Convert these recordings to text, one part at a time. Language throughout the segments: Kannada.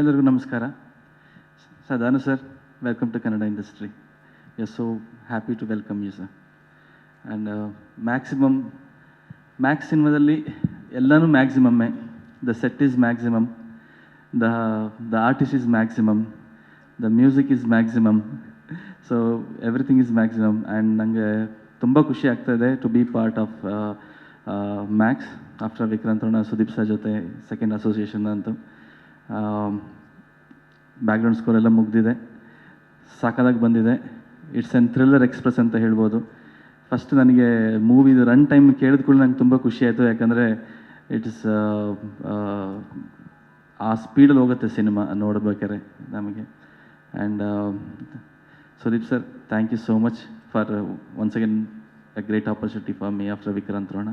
ಎಲ್ಲರಿಗೂ ನಮಸ್ಕಾರ. Sir Danu sir welcome to Kannada industry you are so happy to welcome you sir and maximum Max ಸಿನಿಮಾದಲ್ಲಿ ಎಲ್ಲನೂ ಮ್ಯಾಕ್ಸಿಮಮ್ಮೆ the set is maximum the the artist is maximum the music is maximum so everything is maximum and ನನಗೆ ತುಂಬ ಖುಷಿ ಆಗ್ತಾಯಿದೆ to be part of Max after Vikrant Sudeep sir ಜೊತೆ ಸೆಕೆಂಡ್ ಅಸೋಸಿಯೇಷನ್ ಅಂತೂ. ಬ್ಯಾಕ್ಗ್ರೌಂಡ್ ಸ್ಕೋರ್ ಎಲ್ಲ ಮುಗ್ದಿದೆ. ಸಾಕಾದಾಗ ಬಂದಿದೆ. ಇಟ್ಸ್ ಎನ್ ಥ್ರಿಲ್ಲರ್ ಎಕ್ಸ್ಪ್ರೆಸ್ ಅಂತ ಹೇಳ್ಬೋದು. ಫಸ್ಟ್ ನನಗೆ ಮೂವಿದು ರನ್ ಟೈಮ್ ಕೇಳಿದ ಕೂಡ ನಂಗೆ ತುಂಬ ಖುಷಿ ಆಯಿತು. ಯಾಕಂದರೆ ಇಟ್ಸ್ ಆ ಸ್ಪೀಡಲ್ಲಿ ಹೋಗುತ್ತೆ ಸಿನಿಮಾ ನೋಡಬೇಕಾರೆ ನಮಗೆ. And Sudeep sir thank you so much for once again a great opportunity for me after Vikrant Rona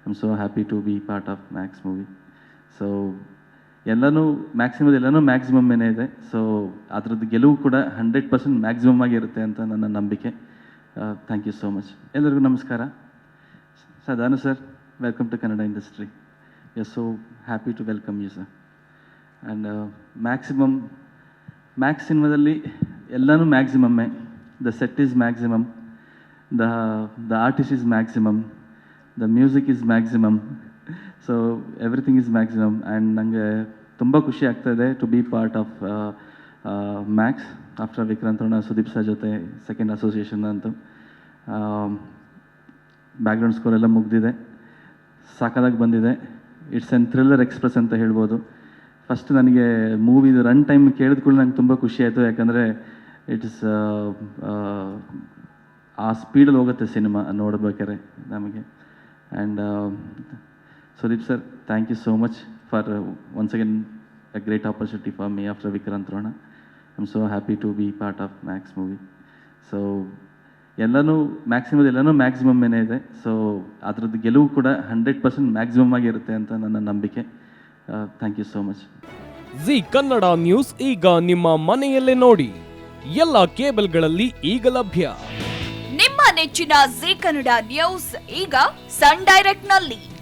I am so happy to be part of Max movie so ಎಲ್ಲನೂ ಮ್ಯಾಕ್ಸಿಮಮ್ ಎಲ್ಲನೂ ಮ್ಯಾಕ್ಸಿಮಮ್ ಏನೇ ಇದೆ. ಸೊ ಅದರದ್ದು ಗೆಲುವು ಕೂಡ ಹಂಡ್ರೆಡ್ ಪರ್ಸೆಂಟ್ ಮ್ಯಾಕ್ಸಿಮಮ್ ಆಗಿರುತ್ತೆ ಅಂತ ನನ್ನ ನಂಬಿಕೆ. ಥ್ಯಾಂಕ್ ಯು ಸೋ ಮಚ್ ಎಲ್ಲರಿಗೂ ನಮಸ್ಕಾರ. Sir Danu sir welcome to Kannada industry you are so happy to welcome you sir and maximum Max ಸಿನಿಮಾದಲ್ಲಿ ಎಲ್ಲನೂ ಮ್ಯಾಕ್ಸಿಮಮ್ಮೇ the set is maximum the the artist is maximum the music is maximum so everything is maximum and ನನಗೆ ತುಂಬ ಖುಷಿ ಆಗ್ತಾಯಿದೆ to be part of Max after Vikrant Rona Sudeep sir ಜೊತೆ ಸೆಕೆಂಡ್ ಅಸೋಸಿಯೇಷನ್ ಅಂತು. ಬ್ಯಾಕ್ಗ್ರೌಂಡ್ ಸ್ಕೋರ್ ಎಲ್ಲ ಮುಗ್ದಿದೆ. ಸಾಕಾದಾಗಿ ಬಂದಿದೆ. ಇಟ್ಸ್ ಎನ್ ಥ್ರಿಲ್ಲರ್ ಎಕ್ಸ್ಪ್ರೆಸ್ ಅಂತ ಹೇಳ್ಬೋದು. ಫಸ್ಟ್ ನನಗೆ ಮೂವಿದು ರನ್ ಟೈಮ್ ಕೇಳಿದ ಕೂಡ ನಂಗೆ ತುಂಬ ಖುಷಿ ಆಯಿತು. ಯಾಕಂದರೆ ಇಟ್ಸ್ ಆ ಸ್ಪೀಡಲ್ಲಿ ಹೋಗುತ್ತೆ ಸಿನಿಮಾ ನೋಡ್ಬೇಕಾರೆ ನಮಗೆ. And Sudeep sir thank you so much for once once a great opportunity for for me after Rona Rana. I'm so happy to be part of Max movie so ಎಲ್ಲನೂ ಮ್ಯಾಕ್ಸಿಮಮ್ ಎಲ್ಲನೂ ಮ್ಯಾಕ್ಸಿಮಮ್ ಏನೇ ಇದೆ. ಸೊ ಅದರದ್ದು ಗೆಲುವು ಕೂಡ ಹಂಡ್ರೆಡ್ ಪರ್ಸೆಂಟ್ ಮ್ಯಾಕ್ಸಿಮಮ್ ಆಗಿರುತ್ತೆ ಅಂತ ನನ್ನ ನಂಬಿಕೆ. Thank you so much Zee Kannada news ಈಗ ನಿಮ್ಮ ಮನೆಯಲ್ಲೇ ನೋಡಿ. ಎಲ್ಲ ಕೇಬಲ್ಗಳಲ್ಲಿ ಈಗ ಲಭ್ಯ. ನಿಮ್ಮ ನೆಚ್ಚಿನ ಜಿ ಕನ್ನಡ ನ್ಯೂಸ್ ಈಗ ಸನ್ ಡೈರೆಕ್ಟ್ನಲ್ಲಿ